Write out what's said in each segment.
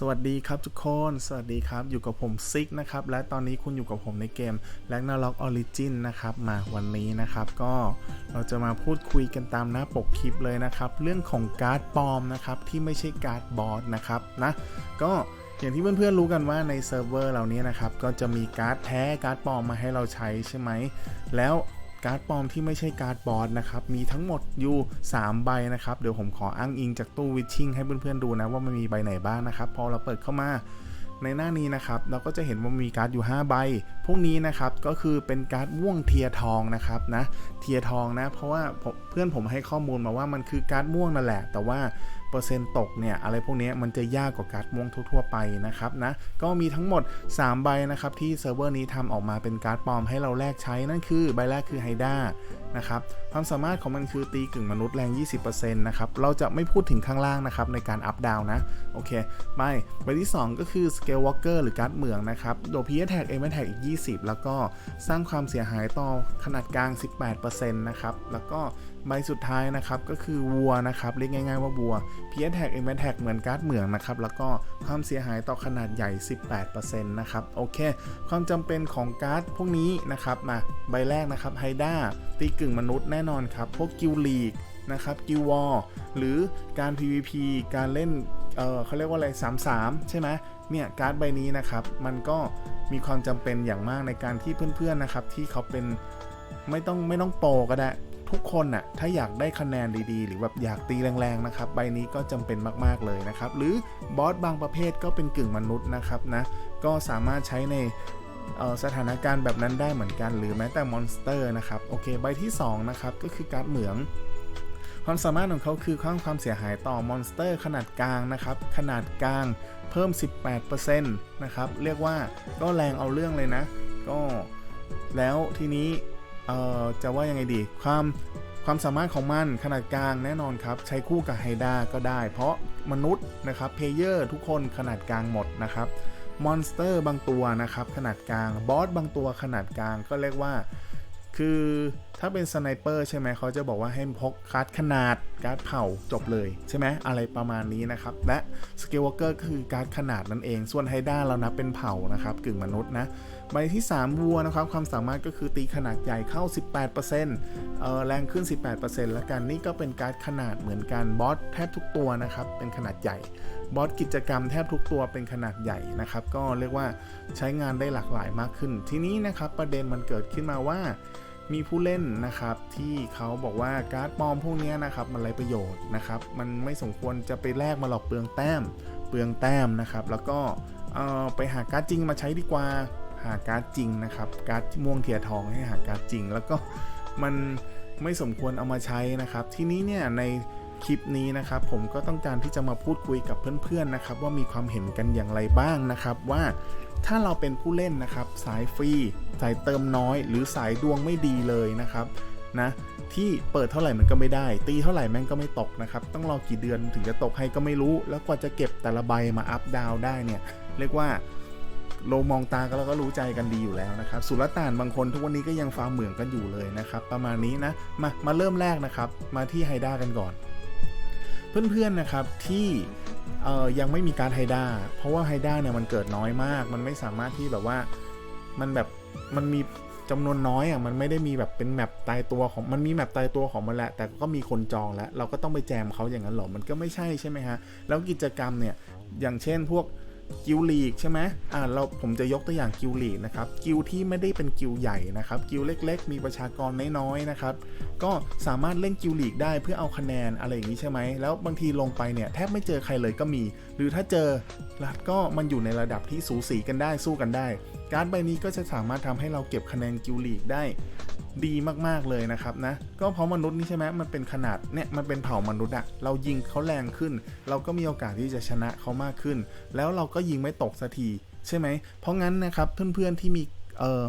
สวัสดีครับทุกคน สวัสดีครับ อยู่กับผมซิกนะครับ และตอนนี้คุณอยู่กับผมในเกม r a g n a r o k Origin นะครับ มาวันนี้นะครับ ก็เราจะมาพูดคุยกันตามหน้าปกคลิปเลยนะครับ เรื่องของการ์ดปลอมนะครับ ที่ไม่ใช่การ์ดบอสนะครับนะ ก็อย่างที่เพื่อนๆรู้กันว่าในเซิร์ฟเวอร์เหล่านี้นะครับ ก็จะมีการ์ดแท้การ์ดปลอมมาให้เราใช้ใช่ไหม แล้ว การ์ดปลอมที่ไม่ใช่การ์ดบอสนะครับ มีทั้งหมดอยู่ 3 ใบนะครับ เดี๋ยวผมขออ้างอิงจากตู้วิชชิ่งให้เพื่อนๆดูนะว่ามันมีใบไหนบ้างนะครับ พอเราเปิดเข้ามาในหน้านี้นะครับเราก็จะเห็นว่ามีการ์ดอยู่ 5 ใบ พวกนี้นะครับก็คือเป็นการ์ดม่วงเทียทองนะครับนะเทียทองนะ เพราะว่าเพื่อนผมให้ข้อมูลมาว่ามันคือการ์ดม่วงนั่นแหละ แต่ว่า เปอร์เซ็นต์ตกเนี่ยอะไรพวกนี้มันจะยากกว่าการ์ดม่วงทั่วๆไปนะครับนะก็มีทั้งหมด 3 ใบนะครับที่เซิร์ฟเวอร์นี้ทำออกมาเป็นการ์ดปลอมให้เราแลกใช้นั่นคือใบแรกคือไฮด้านะครับความสามารถของมันคือตีกึ่งมนุษย์แรง 20%นะครับเราจะไม่พูดถึงข้างล่างนะครับในการอัพดาวนะโอเคไปใบที่ 2 ก็คือ Scale Walker หรือการ์ดเหมืองนะครับโดย p s Tag M Tag อีก 20 แล้วก็สร้างความเสียหายต่อขนาดกลาง 18%นะครับแล้วก็ใบสุดท้ายนะครับก็คือวัวนะครับเรียกง่ายๆว่าวัว p s Tag M Tag เหมือนการ์ดเหมืองนะครับแล้วก็ความเสียหายต่อขนาดใหญ่ 18%นะครับโอเค ความจำเป็นของการ์ดพวกนี้นะครับมาใบแรกนะครับไฮด้าตีกึ่งมนุษย์แน่นอนครับพวกกิลลีกนะครับกิลวอลหรือการ PVP การเล่นเออเขาเรียกว่าอะไร 3-3 ใช่ไหมเนี่ยการ์ดใบนี้นะครับมันก็มีความจำเป็นอย่างมากในการที่เพื่อนๆนะครับที่เขาเป็นไม่ต้องไม่ต้องโปรก็ได้ ทุกคนน่ะถ้าอยากได้คะแนนดีๆ หรือแบบอยากตีแรงๆนะครับใบนี้ก็จำเป็นมากๆเลยนะครับ หรือบอสบางประเภทก็เป็นกึ่งมนุษย์นะครับนะก็สามารถใช้ในสถานการณ์แบบนั้นได้เหมือนกันหรือแม้แต่มอนสเตอร์นะครับโอเคใบที่2นะครับก็คือการ์ดเหมืองความสามารถของเขาคือข้างความเสียหายต่อมอนสเตอร์ขนาดกลางนะครับ ขนาดกลางเพิ่ม 18%นะครับ เรียกว่าก็แรงเอาเรื่องเลยนะ ก็แล้วทีนี้ จะว่ายังไงดีความความสามารถของมันขนาดกลางแน่นอนครับ ใช้คู่กับไฮด้าก็ได้ เพราะมนุษย์นะครับเพลเยอร์ทุกคนขนาดกลางหมดนะครับมอนสเตอร์บางตัวนะครับขนาดกลางบอสบางตัวขนาดกลางก็เรียกว่า คือถ้าเป็นสไนเปอร์ใช่ไหมเขาจะบอกว่าให้พกการ์ดขนาดการ์ดเผาจบเลยใช่ไหมอะไรประมาณนี้นะครับ และสเกลวอลเกอร์คือการ์ดขนาดนั่นเอง ส่วนไฮด้าเรานับเป็นเผานะครับกึ่งมนุษย์นะใบที่ 3 วัวนะครับ ความสามารถก็คือตีขนาดใหญ่เข้า 18%เออแรงขึ้น 18%แล้วกันนี่ก็เป็นการ์ดขนาดเหมือนกันบอสแทบทุกตัวนะครับเป็นขนาดใหญ่บอสกิจกรรมแทบทุกตัวเป็นขนาดใหญ่นะครับก็เรียกว่าใช้งานได้หลากหลายมากขึ้น ทีนี้นะครับประเด็นมันเกิดขึ้นมาว่า มีผู้เล่นนะครับที่เขาบอกว่าการ์ดปลอมพวกนี้นะครับมันไรประโยชน์นะครับมันไม่สมควรจะไปแลกมาหลอกเปลืองแต้ม เปลืองแต้มนะครับ แล้วก็ไปหาการ์ดจริงมาใช้ดีกว่าหาการ์ดจริงนะครับการ์ดม่วงเทียทองให้หาการ์ดจริง แล้วก็มันไม่สมควรเอามาใช้นะครับ ทีนี้เนี่ยในคลิปนี้นะครับ ผมก็ต้องการที่จะมาพูดคุยกับเพื่อนๆนะครับ ว่ามีความเห็นกันอย่างไรบ้างนะครับว่า ถ้าเราเป็นผู้เล่นนะครับ สายฟรีสายเติมน้อย หรือสายดวงไม่ดีเลยนะครับนะที่เปิดเท่าไหร่มันก็ไม่ได้ ตีเท่าไหร่แม่งก็ไม่ตกนะครับ ต้องรอกี่เดือนถึงจะตกให้ก็ไม่รู้ แล้วกว่าจะเก็บแต่ละใบมาอัพดาวได้เนี่ย เรียกว่าโลมองตาก็แล้วก็รู้ใจกันดีอยู่แล้วนะครับ สุลต่านบางคนทุกวันนี้ก็ยังฟาร์มเหมืองกันอยู่เลยนะครับ ประมาณนี้นะมามาเริ่มแรกนะครับ มาที่ไฮด้ากันก่อน เพื่อนๆนะครับที่ ยังไม่มีการไฮด้าเพราะว่าไฮด้าเนี่ยมันเกิดน้อยมาก มันไม่สามารถที่แบบว่ามันแบบมันมีจำนวนน้อยอะมันไม่ได้มีแบบเป็นแมปตายตัวของมันมีแมปตายตัวของมันแหละ แต่ก็มีคนจองแล้ว เราก็ต้องไปแจมเขาอย่างนั้นหรอมันก็ไม่ใช่ใช่ไหมฮะ แล้วกิจกรรมเนี่ยอย่างเช่นพวก กิลลีกใช่ไหมอ่าเราผมจะยกตัวอย่างกิลลีกนะครับ กิลที่ไม่ได้เป็นกิลใหญ่นะครับ กิลเล็ก ๆ มีประชากรน้อยๆนะครับ ก็สามารถเล่นกิลลีกได้เพื่อเอาคะแนนอะไรอย่างนี้ใช่ไหม แล้วบางทีลงไปเนี่ยแทบไม่เจอใครเลยก็มี หรือถ้าเจอก็มันอยู่ในระดับที่สูสีกันได้สู้กันได้ การใบนี้ก็จะสามารถทำให้เราเก็บคะแนนกิลลีกได้ดีมากๆเลยนะครับนะ ก็เพราะมนุษย์นี่ใช่ไหมมันเป็นขนาดเนี่ยมันเป็นเผ่ามนุษย์อะเรายิงเขาแรงขึ้น เราก็มีโอกาสที่จะชนะเขามากขึ้น แล้วเราก็ยิงไม่ตกสักทีใช่ไหมเพราะงั้นนะครับเพื่อนๆที่มีเอ่อ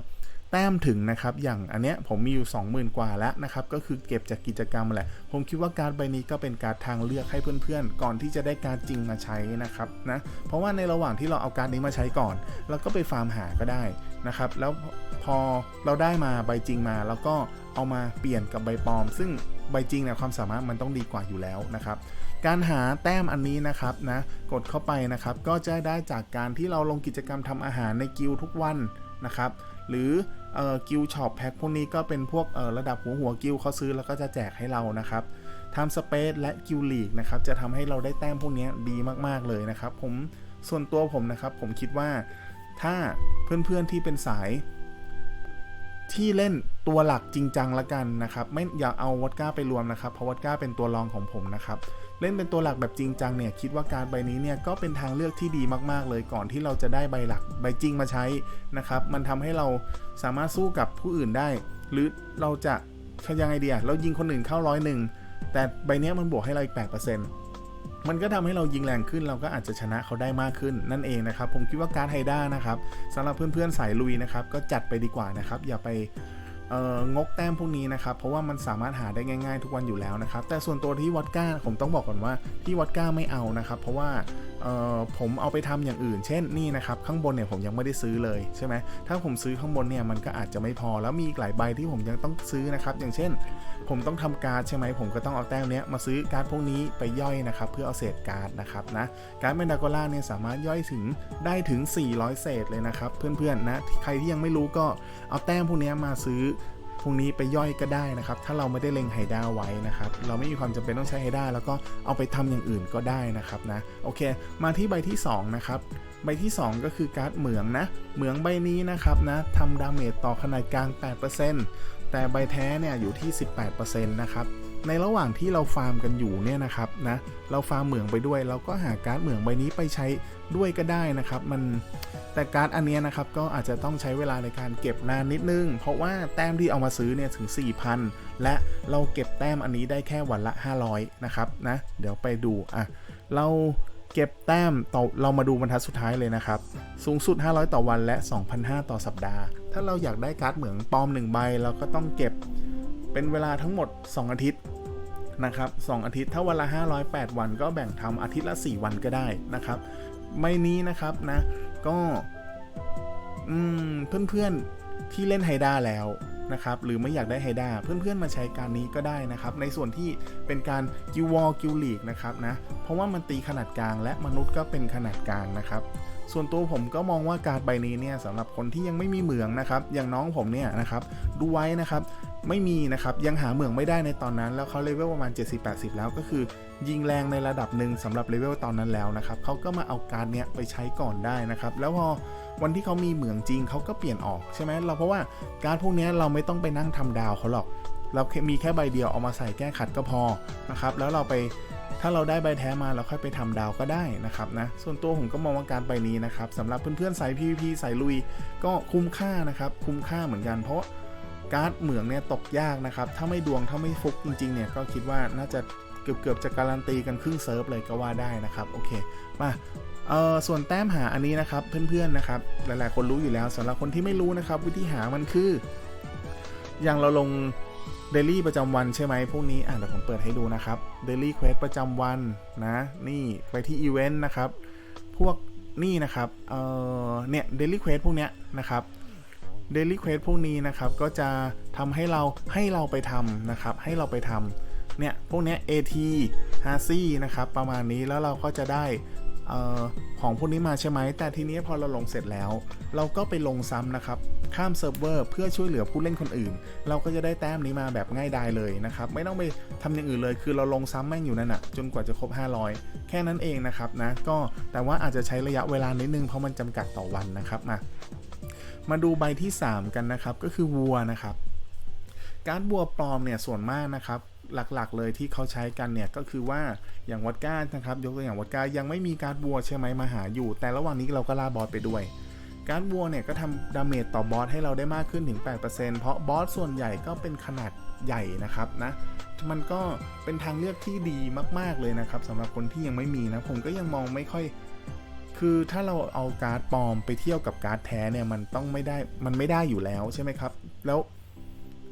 แต้มถึงนะครับ อย่างอันเนี้ยผมมีอยู่ 20,000 กว่าแล้วนะครับ ก็คือเก็บจากกิจกรรมแหละ ผมคิดว่าการใบนี้ก็เป็นการทางเลือกให้เพื่อนๆ ก่อนที่จะได้การจริงมาใช้นะครับนะ เพราะว่าในระหว่างที่เราเอาการนี้มาใช้ก่อน เราก็ไปฟาร์มหาก็ได้นะครับ แล้วพอเราได้มาใบจริงมา แล้วก็เอามาเปลี่ยนกับใบปลอม ซึ่งใบจริงเนี่ยความสามารถมันต้องดีกว่าอยู่แล้วนะครับ การหาแต้มอันนี้นะครับนะกดเข้าไปนะครับก็จะได้จากการที่เราลงกิจกรรมทำอาหารในกิลทุกวันนะครับ หรือ กิลช็อปแพ็คพวกนี้ก็เป็นพวกระดับหัวหัวกิลเขาซื้อแล้วก็จะแจกให้เรานะครับทำสเปซและกิลลีกนะครับจะทำให้เราได้แต้มพวกนี้ดีมากๆเลยนะครับ ผมส่วนตัวผมนะครับ ผมคิดว่าถ้าเพื่อนๆที่เป็นสายที่เล่นตัวหลักจริงจังละกันนะครับ ไม่อย่าเอาวอดก้าไปรวมนะครับ เพราะวอดก้าเป็นตัวรองของผมนะครับ เล่นเป็นตัวหลักแบบจริงจังเนี่ยคิดว่าการใบนี้เนี่ยก็เป็นทางเลือกที่ดีมากๆ เลยก่อนที่เราจะได้ใบหลักใบจริงมาใช้นะครับมันทำให้เราสามารถสู้กับผู้อื่นได้ หรือเราจะยังไงเดียเรายิงคนอื่นเข้าร้อยหนึ่งแต่ใบนี้มันบวกให้เราอีก 8%มันก็ทำให้เรายิงแรงขึ้น เราก็อาจจะชนะเขาได้มากขึ้นนั่นเองนะครับ ผมคิดว่าการไฮด้านะครับสำหรับเพื่อนๆสายลุยนะครับ ก็จัดไปดีกว่านะครับ อย่าไป งกแต้มพวกนี้นะครับ เพราะว่ามันสามารถหาได้ง่าย ๆ ทุกวันอยู่แล้วนะครับ แต่ส่วนตัวที่วอดก้าผมต้องบอกก่อนว่าที่วอดก้าไม่เอานะครับ เพราะว่า ผมเอาไปทำอย่างอื่น เช่นนี่นะครับข้างบนเนี่ยผมยังไม่ได้ซื้อเลยใช่ไหมถ้าผมซื้อข้างบนเนี่ยมันก็อาจจะไม่พอแล้วมีอีกหลายใบที่ผมยังต้องซื้อนะครับ อย่างเช่น ผมต้องทำการ์ดใช่ไหมผมก็ต้องเอาแต้มเนี้ยมาซื้อการ์ดพวกนี้ไปย่อยนะครับ เพื่อเอาเศษการ์ดนะครับนะการ์ดเมนดากล่าเนี่ยสามารถย่อยถึงได้ถึง 400 เศษเลยนะครับ เพื่อนๆนะใครที่ยังไม่รู้ก็เอาแต้มพวกนี้มาซื้อ พวกนี้ไปย่อยก็ได้นะครับ ถ้าเราไม่ได้เล็งไฮด้าไว้นะครับ เราไม่มีความจำเป็นต้องใช้ไฮด้าแล้วก็เอาไปทำอย่างอื่นก็ได้นะครับนะ โอเค มาที่ใบที่ 2 นะครับใบที่ 2 ก็คือการ์ดเหมืองนะ เหมืองใบนี้นะครับนะทำดาเมจต่อขนาดกลาง 8%แต่ใบแท้เนี่ยอยู่ที่ 18%นะครับ ในระหว่างที่เราฟาร์มกันอยู่เนี่ยนะครับนะเราฟาร์มเหมืองไปด้วย เราก็หาการ์ดเหมืองใบนี้ไปใช้ด้วยก็ได้นะครับมันแต่การ์ดอันนี้นะครับก็อาจจะต้องใช้เวลาในการเก็บนานนิดนึง เพราะว่าแต้มที่เอามาซื้อเนี่ยถึง 4,000 และเราเก็บแต้มอันนี้ได้แค่วันละ 500นะครับนะเดี๋ยวไปดูอะเราเก็บแต้มต่อเรามาดูบรรทัดสุดท้ายเลยนะครับ สูงสุด 500 ต่อวันและ 2,500 ต่อสัปดาห์ ถ้าเราอยากได้การ์ดเหมืองปลอม1ใบเราก็ต้องเก็บ เป็นเวลาทั้งหมด 2 อาทิตย์นะครับ2อาทิตย์ถ้าวันละ 508 วันก็แบ่งทำอาทิตย์ละ 4 วันก็ได้นะครับ ไม่นี้นะครับนะก็เพื่อนๆที่เล่นไฮด้าแล้วนะครับหรือไม่อยากได้ไฮด้าเพื่อนๆมาใช้การนี้ก็ได้นะครับ ในส่วนที่เป็นการกิววอลกิวลีกนะครับนะเพราะว่ามันตีขนาดกลางและมนุษย์ก็เป็นขนาดกลางนะครับ ส่วนตัวผมก็มองว่าการใบนี้เนี่ยสำหรับคนที่ยังไม่มีเหมืองนะครับ อย่างน้องผมเนี่ยนะครับดูไว้นะครับ ไม่มีนะครับ ยังหาเหมืองไม่ได้ในตอนนั้น แล้วเขาเลเวลประมาณ 70-80 แล้วก็คือ ยิงแรงในระดับหนึ่งสำหรับเลเวลตอนนั้นแล้วนะครับเขาก็มาเอาการเนี้ยไปใช้ก่อนได้นะครับ แล้วพอวันที่เขามีเหมืองจริงเขาก็เปลี่ยนออกใช่ไหมเราเพราะว่าการพวกนี้เราไม่ต้องไปนั่งทำดาวเขาหรอก เรามีแค่ใบเดียวเอามาใส่แก้ขัดก็พอนะครับแล้วเราไปถ้าเราได้ใบแท้มาเราค่อยไปทำดาวก็ได้นะครับนะ ส่วนตัวผมก็มองว่าการใบนี้นะครับสำหรับเพื่อนๆสาย PVP สายลุยก็คุ้มค่านะครับ คุ้มค่าเหมือนกันเพราะ การ์ดเหมืองเนี่ยตกยากนะครับ ถ้าไม่ดวงถ้าไม่ฟุกจริงๆเนี่ยก็คิดว่าน่าจะเกือบๆจะการันตีกันครึ่งเซิร์ฟเลยก็ว่าได้นะครับโอเคมาเอ่อส่วนแต้มหาอันนี้นะครับเพื่อนๆนะครับหลายๆ คนรู้อยู่แล้วสำหรับคนที่ไม่รู้นะครับ วิธีหามันคือ อย่างเราลงเดลี่ประจำวันใช่ไหมพวกนี้อะเดี๋ยวผมเปิดให้ดูนะครับเดลี่เควสประจำวันนะนี่ไปที่อีเวนต์นะครับ พวกนี่นะครับเอ่อเนี่ยเดลี่เควสพวกเนี้ยนะครับ เดลี่เควสพวกนี้นะครับก็จะทำให้เราให้เราไปทำนะครับให้เราไปทำเนี่ยพวกนี้ AT h a z y นะครับประมาณนี้แล้วเราก็จะได้ของพวกนี้มาใช่ไหม แต่ทีนี้พอเราลงเสร็จแล้ว เราก็ไปลงซ้ำนะครับ ข้ามเซิร์ฟเวอร์เพื่อช่วยเหลือผู้เล่นคนอื่น เราก็จะได้แต้มนี้มาแบบง่ายดายเลยนะครับ ไม่ต้องไปทำอย่างอื่นเลย คือเราลงซ้ำแม่งอยู่นั่นอะจนกว่าจะครบ 500 แค่นั้นเองนะครับนะ ก็แต่ว่าอาจจะใช้ระยะเวลานิดนึงเพราะมันจำกัดต่อวันนะครับมา มาดูใบที่ 3 กันนะครับ ก็คือวัวนะครับ การบัวปลอมเนี่ยส่วนมากนะครับหลักๆ เลยที่เขาใช้กันเนี่ยก็คือว่าอย่างวัดก้านะครับ ยกตัวอย่างวัดก้ายังไม่มีการบัวใช่ไหมมาหาอยู่ แต่ระหว่างนี้เราก็ล่าบอสไปด้วย การบัวเนี่ยก็ทำดาเมจต่อบอสให้เราได้มากขึ้นถึง 8%เพราะบอสส่วนใหญ่ก็เป็นขนาดใหญ่นะครับนะมันก็เป็นทางเลือกที่ดีมาก ๆเลยนะครับสำหรับคนที่ยังไม่มีนะผมก็ยังมองไม่ค่อย คือถ้าเราเอาการ์ดปลอมไปเที่ยวกับการ์ดแท้เนี่ยมันต้องไม่ได้มันไม่ได้อยู่แล้วใช่ไหมครับ แล้ว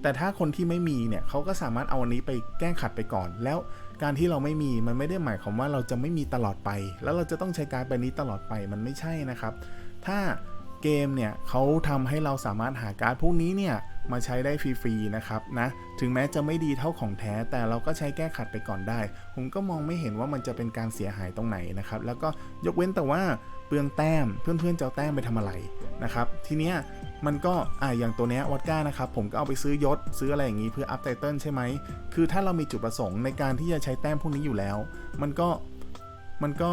แต่ถ้าคนที่ไม่มีเนี่ยเขาก็สามารถเอาอันนี้ไปแก้ขัดไปก่อน แล้วการที่เราไม่มีมันไม่ได้หมายความว่าเราจะไม่มีตลอดไป แล้วเราจะต้องใช้การ์ดใบนี้ตลอดไปมันไม่ใช่นะครับ ถ้า เกมเนี่ยเขาทำให้เราสามารถหาการ์ดพวกนี้เนี่ยมาใช้ได้ฟรีๆนะครับนะถึงแม้จะไม่ดีเท่าของแท้แต่เราก็ใช้แก้ขัดไปก่อนได้ ผมก็มองไม่เห็นว่ามันจะเป็นการเสียหายตรงไหนนะครับ แล้วก็ยกเว้นแต่ว่าเปลืองแต้มเพื่อนๆจะเอาแต้มไปทำอะไรนะครับ ทีเนี้ยมันก็อ่าอย่างตัวเนี้ยวอดก้านะครับ ผมก็เอาไปซื้อยศซื้ออะไรอย่างนี้เพื่ออัพไตเติลใช่ไหมคือถ้าเรามีจุดประสงค์ในการที่จะใช้แต้มพวกนี้อยู่แล้ว มันก็มันก็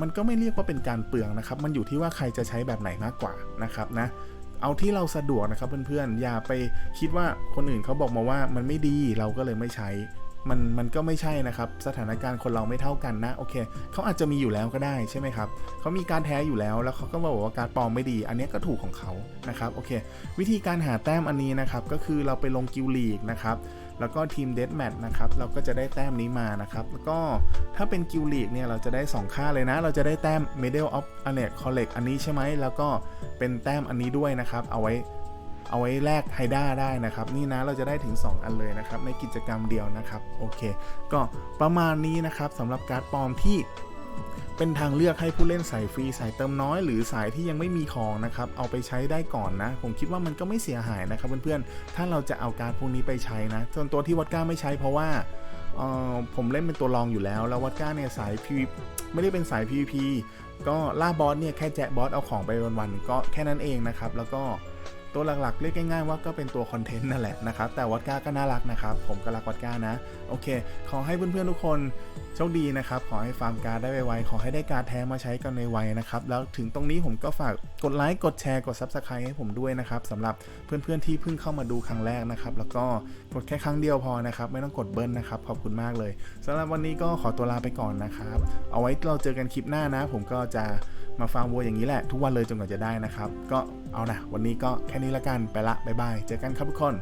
มันก็ไม่เรียกว่าเป็นการเปลืองนะครับ มันอยู่ที่ว่าใครจะใช้แบบไหนมากกว่านะครับนะเอาที่เราสะดวกนะครับเพื่อนๆอย่าไปคิดว่าคนอื่นเขาบอกมาว่ามันไม่ดีเราก็เลยไม่ใช้มันมันก็ไม่ใช่นะครับ สถานการณ์คนเราไม่เท่ากันนะโอเคเขาอาจจะมีอยู่แล้วก็ได้ใช่ไหมครับเขามีการแท้อยู่แล้วแล้วเขาก็มาบอกว่าการปลอมไม่ดี อันนี้ก็ถูกของเขานะครับโอเค วิธีการหาแต้มอันนี้นะครับก็คือเราไปลงกิลลีกนะครับ แล้วก็ทีมเด a แมทนะครับเราก็จะได้แต้มนี้มานะครับ แล้วก็ถ้าเป็นกิลลีกเนี่ยเราจะได้ 2 ค่าเลยนะ เราจะได้แต้ม Medal of a n e c Collect อันนี้ใช่ไหมแล้วก็เป็นแต้มอันนี้ด้วยนะครับ เอาไว้เอาไว้แลกไฮด้าได้นะครับ นี่นะเราจะได้ถึง 2 อันเลยนะครับ ในกิจกรรมเดียวนะครับ โอเค ก็ประมาณนี้นะครับสำหรับการ์ดปลอมที่ เป็นทางเลือกให้ผู้เล่นสายฟรีสายเติมน้อย หรือสายที่ยังไม่มีของนะครับเอาไปใช้ได้ก่อนนะ ผมคิดว่ามันก็ไม่เสียหายนะครับเพื่อนๆถ้าเราจะเอาการพวกนี้ไปใช้นะส่วนตัวที่วัดก้าไม่ใช้เพราะว่าออผมเล่นเป็นตัวรองอยู่แล้ว แล้ววัดก้าเนี่ยสาย PVP ไม่ได้เป็นสาย PVP ก็ล่าบอสเนี่ยแค่แจกบอสเอาของไปวันๆก็แค่นั้นเองนะครับแล้วก็ ตัวหลักๆ เรียกง่ายๆว่าก็เป็นตัวคอนเทนต์นั่นแหละนะครับ แต่วัดก้าก็น่ารักนะครับ ผมก็รักวัดก้านะ โอเค ขอให้เพื่อนๆทุกคนโชคดีนะครับ ขอให้ฟาร์มการ์ดได้ไวๆ ขอให้ได้การ์ดแท้มาใช้กันในไวนะครับ แล้วถึงตรงนี้ผมก็ฝากกดไลค์กดแชร์กด Subscribe ให้ผมด้วยนะครับสำหรับเพื่อนๆที่เพิ่งเข้ามาดูครั้งแรกนะครับ แล้วก็กดแค่ครั้งเดียวพอนะครับ ไม่ต้องกดเบิ้ลนะครับ ขอบคุณมากเลยสำหรับวันนี้ก็ขอตัวลาไปก่อนนะครับ เอาไว้เราเจอกันคลิปหน้านะ ผมก็จะ มาฟังวัวอย่างนี้แหละ ทุกวันเลยจนกว่าจะได้นะครับ ก็เอานะวันนี้ก็แค่นี้ละกันไปละบ๊ายบายเจอกันครับทุกคน